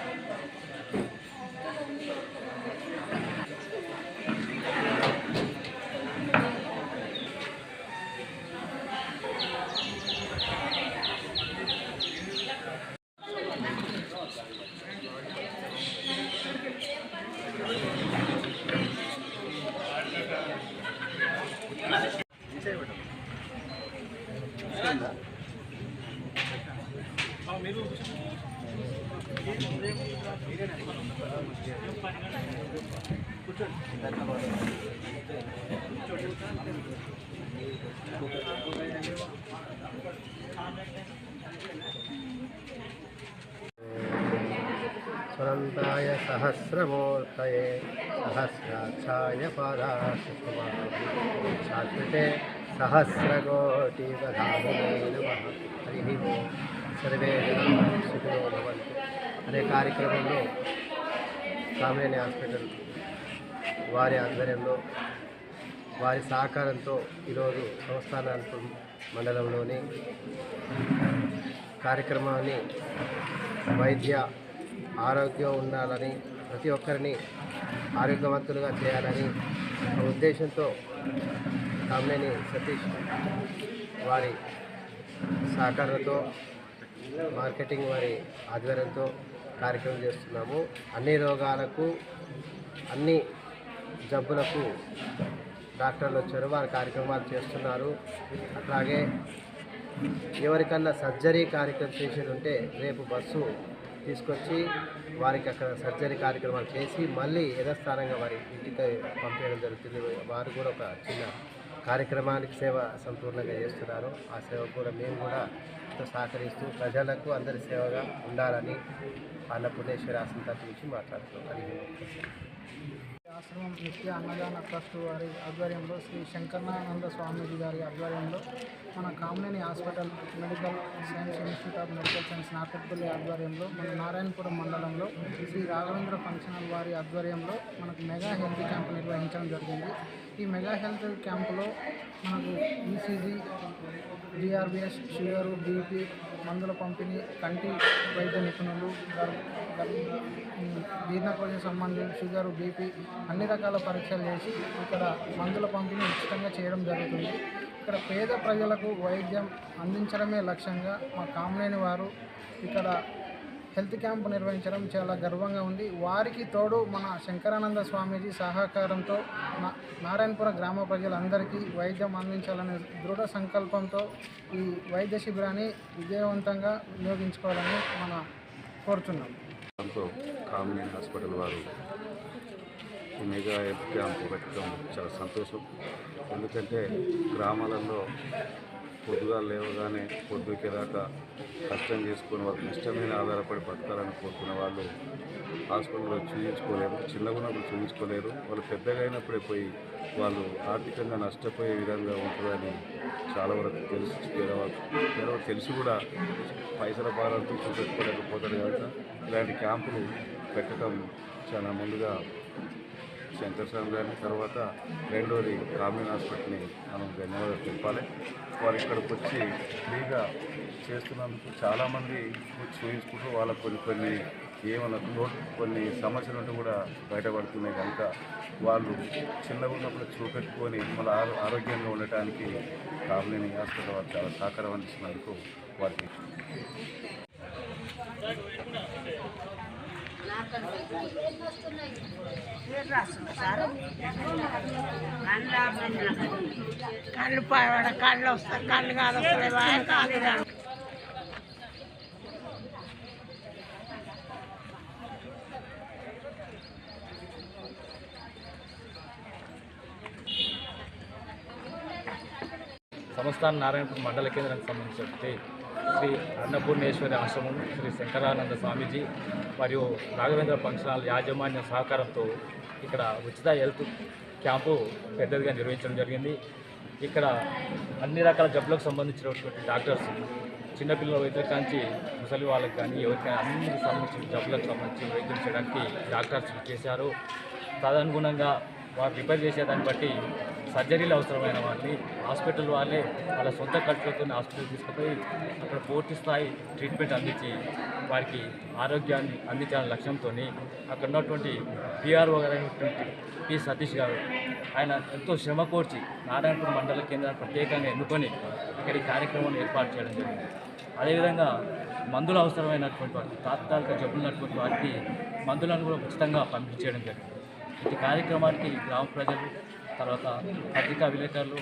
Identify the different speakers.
Speaker 1: Thank you. स्वरन्ताय सहस्रमूर्त सहस्राक्षाय पादाश्रुते सहस्रकोटिवधामने नमः सर्वे जनाः सुखिनो कार्यक्रम में कार्यक्रमं हास्पिटल। వారి ఆధ్వర్యంలో వారి సహకారంతో ఈరోజు సంస్థానాల్పురం మండలంలోని కార్యక్రమాన్ని వైద్య ఆరోగ్యం ఉండాలని ప్రతి ఒక్కరిని ఆరోగ్యవంతులుగా చేయాలని ఒక ఉద్దేశంతో కామినేని సతీష్ వారి సహకారంతో మార్కెటింగ్ వారి ఆధ్వర్యంతో కార్యక్రమం చేస్తున్నాము. అన్ని రోగాలకు అన్ని జబ్బులకు డాక్టర్లు వచ్చారు వారి కార్యక్రమాలు చేస్తున్నారు. అట్లాగే ఎవరికన్నా సర్జరీ కార్యక్రమం చేసేది ఉంటే రేపు బస్సు తీసుకొచ్చి వారికి అక్కడ సర్జరీ కార్యక్రమాలు చేసి మళ్ళీ యథస్థానంగా వారి ఇంటికి పంపించడం జరుగుతుంది. వారు కూడా ఒక చిన్న కార్యక్రమానికి సేవ సంపూర్ణంగా చేస్తున్నారు. ఆ సేవ కూడా మేము కూడా సహకరిస్తూ ప్రజలకు అందరి సేవగా ఉండాలని అన్నపూర్ణేశ్వరి ఆశ్రమం తప్పించి మాట్లాడుతున్నాం. అది
Speaker 2: ఆశ్రమం నిత్య అన్నదాన ట్రస్ట్ వారి ఆధ్వర్యంలో శ్రీ శంకరానంద స్వామీజీ గారి ఆధ్వర్యంలో మన Kamineni hospital medical science institute of medical science Narketpally ఆధ్వర్యంలో మన నారాయణపురం మండలంలో శ్రీ రాఘవేంద్ర ఫంక్షన్ హాల్ వారి ఆధ్వర్యంలో మనకు మెగా హెల్త్ క్యాంప్ నిర్వహించడం జరిగింది. ఈ మెగా హెల్త్ క్యాంపులో మనకు ఈసీజీ డిఆర్బిఎస్ షుగరు బీపీ మందుల పంపిణీ కంటి వైద్య నిపుణులు గర్- గర్- సంబంధించి షుగరు బీపీ అన్ని రకాల పరీక్షలు చేసి ఇక్కడ మందుల పంపిణీ ఉచితంగా చేయడం జరుగుతుంది. ఇక్కడ పేద ప్రజలకు వైద్యం అందించడమే లక్ష్యంగా మా కామలేని వారు ఇక్కడ హెల్త్ క్యాంప్ నిర్వహించడం చాలా గర్వంగా ఉంది. వారికి తోడు మన శంకరానంద స్వామీజీ సహకారంతో నా- గ్రామ ప్రజలందరికీ వైద్యం అందించాలనే దృఢ సంకల్పంతో ఈ వైద్య శిబిరాన్ని విజయవంతంగా వినియోగించుకోవాలని మన
Speaker 3: కోరుతున్నాం. కామినేని హాస్పిటల్ వారు ఈ మెగా హెల్త్ క్యాంప్ పెట్టడం చాలా సంతోషం. ఎందుకంటే గ్రామాలలో పొద్దుగా లేవగానే పొద్దుకేదాకా కష్టం చేసుకుని వాళ్ళకి ఇష్టమైన ఆధారపడి బతకాలని కోరుకునే వాళ్ళు హాస్పిటల్లో చూపించుకోలేరు చిన్నగా ఉన్నప్పుడు చూపించుకోలేరు వాళ్ళు పెద్దగా అయినప్పుడే పోయి వాళ్ళు ఆర్థికంగా నష్టపోయే విధంగా ఉంటుందని చాలా వరకు తెలుసు పేదవాళ్ళు తెలిసి కూడా పైసల భారంతో చూపెట్టుకోలేకపోతారు కనుక ఇలాంటి క్యాంపులు పెట్టడం చాలా ముందుగా శంకర్ స్వామి గారిని తర్వాత రెండోది గ్రామీణ హాస్పిటల్ని మనం ధన్యవాదాలు తెలపాలి వారు ఇక్కడికి వచ్చి ఫ్రీగా చేస్తున్నందుకు చాలామంది చూపించుకుంటూ వాళ్ళకు కొన్ని కొన్ని ఏమన్నా కొన్ని సమస్యలు ఉంటే కూడా బయటపడుతున్నాయి కనుక వాళ్ళు చిన్నగా ఉన్నప్పుడు చూపెట్టుకొని మళ్ళీ ఆరోగ్యంగా ఉండటానికి కామినేని హాస్పిటల్ వారు చాలా సహకారం అందిస్తున్నందుకు వారికి
Speaker 4: కళ్ళు పడవ కళ్ళు వస్తాయి కళ్ళు కాదు వస్తాయి కాళ్ళు కాదు
Speaker 5: సంస్థాన నారాయణపూర్ మండల కేంద్రానికి సంబంధించి శ్రీ అన్నపూర్ణేశ్వరి ఆశ్రమం శ్రీ శంకరానంద స్వామీజీ మరియు రాఘవేంద్ర ఫంక్షన్ హాల్ యాజమాన్య సహకారంతో ఇక్కడ ఉచిత హెల్త్ క్యాంపు పెద్దదిగా నిర్వహించడం జరిగింది. ఇక్కడ అన్ని రకాల జబ్బులకు సంబంధించినటువంటి డాక్టర్స్ చిన్నపిల్లల వైద్యుల నుంచి ముసలి వాళ్ళకి కానీ ఎవరికైనా అన్ని సంబంధించిన జబ్బులకు సంబంధించి వైద్యం చేయడానికి డాక్టర్స్ చేశారు. తదనుగుణంగా వారు రిపేర్ చేసేదాన్ని బట్టి సర్జరీలు అవసరమైన వాటిని హాస్పిటల్ వాళ్ళే వాళ్ళ సొంత ఖర్చులతో హాస్పిటల్ తీసుకుపోయి అక్కడ పూర్తి స్థాయి ట్రీట్మెంట్ అందించి వారికి ఆరోగ్యాన్ని అందించాలనే లక్ష్యంతో అక్కడ ఉన్నటువంటి పిఆర్ఓ గారైనటువంటి పి సతీష్ గారు ఆయన ఎంతో శ్రమ కోర్చి నారాయణపూర్ మండల కేంద్రాన్ని ప్రత్యేకంగా ఎన్నుకొని ఇక్కడ ఈ కార్యక్రమం ఏర్పాటు చేయడం జరిగింది. అదేవిధంగా మందులు అవసరమైనటువంటి వారికి తాత్కాలిక జబ్బులు ఉన్నటువంటి వారికి మందులను కూడా ఉచితంగా పంపించేయడం జరిగింది. ఈ కార్యక్రమానికి గ్రామ ప్రజలు తర్వాత పత్రికా విలేకరులు